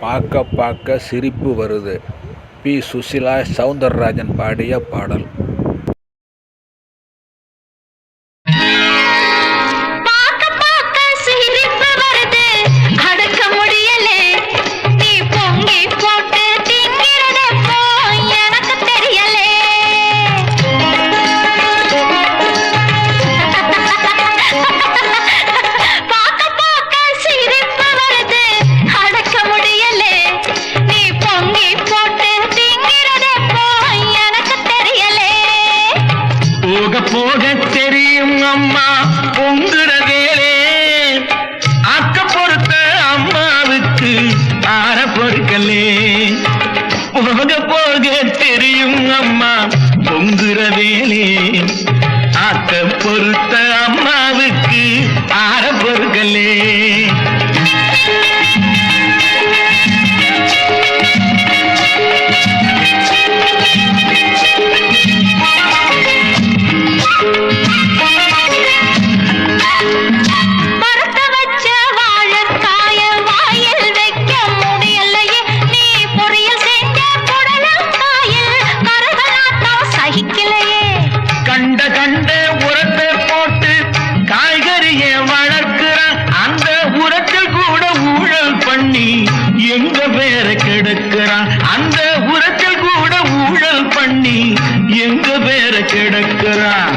பார்க்க பார்க்க சிரிப்பு வருது. பி. சுசிலா சவுந்தரராஜன் பாடிய பாடல். போக போக தெரியும் அம்மா. பொங்குற வேலே ஆக்க பொருள் பண்ணி எங்க பேர கிடக்குறான்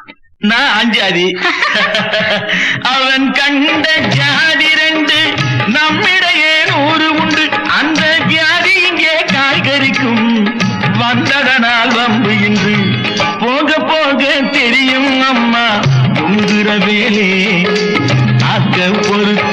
நான் அஞ்சாதி அவன் கண்ட ஜாதி ரெண்டு நம்மிடையே நூறு உண்டு. அந்த வியாதி இங்கே காய்கறிக்கும். வந்ததனால் வம்பு இன்று. போக போக தெரியும் அம்மா உங்குற வேலே ஆக்க பொறுத்து